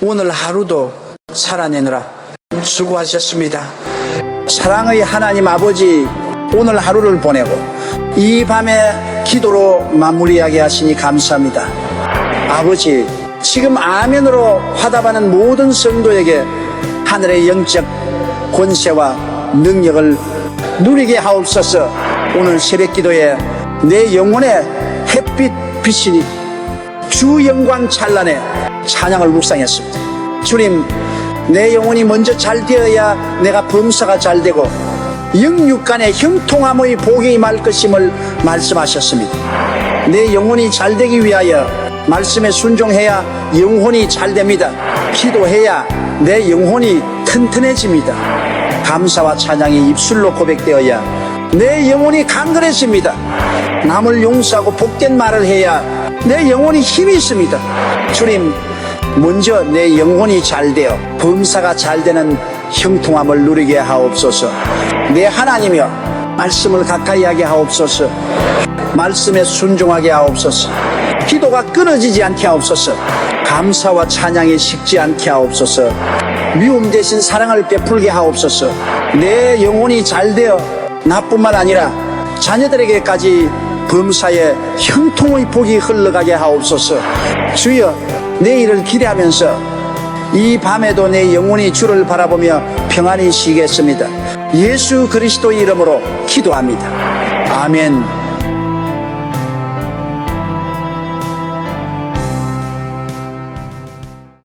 오늘 하루도 살아내느라 수고하셨습니다. 사랑의 하나님 아버지, 오늘 하루를 보내고 이 밤에 기도로 마무리하게 하시니 감사합니다. 아버지, 지금 아멘으로 화답하는 모든 성도에게 하늘의 영적 권세와 능력을 누리게 하옵소서. 오늘 새벽 기도에 내 영혼의 햇빛 빛이 주 영광 찬란에 찬양을 묵상했습니다. 주님, 내 영혼이 먼저 잘 되어야 내가 범사가 잘 되고 영육간의 형통함의 복이 임할 것임을 말씀하셨습니다. 내 영혼이 잘 되기 위하여 말씀에 순종해야 영혼이 잘 됩니다. 기도해야 내 영혼이 튼튼해집니다. 감사와 찬양이 입술로 고백되어야 내 영혼이 강건해집니다. 남을 용서하고 복된 말을 해야 내 영혼이 힘이 있습니다. 주님, 먼저 내 영혼이 잘 되어 범사가 잘 되는 형통함을 누리게 하옵소서. 내 하나님이여 말씀을 가까이 하게 하옵소서. 말씀에 순종하게 하옵소서. 기도가 끊어지지 않게 하옵소서. 감사와 찬양이 식지 않게 하옵소서. 미움 대신 사랑을 베풀게 하옵소서. 내 영혼이 잘 되어 나뿐만 아니라 자녀들에게까지 범사에 형통의 복이 흘러가게 하옵소서. 주여, 내일을 기대하면서 이 밤에도 내 영혼이 주를 바라보며 평안히 쉬겠습니다. 예수 그리스도의 이름으로 기도합니다. 아멘.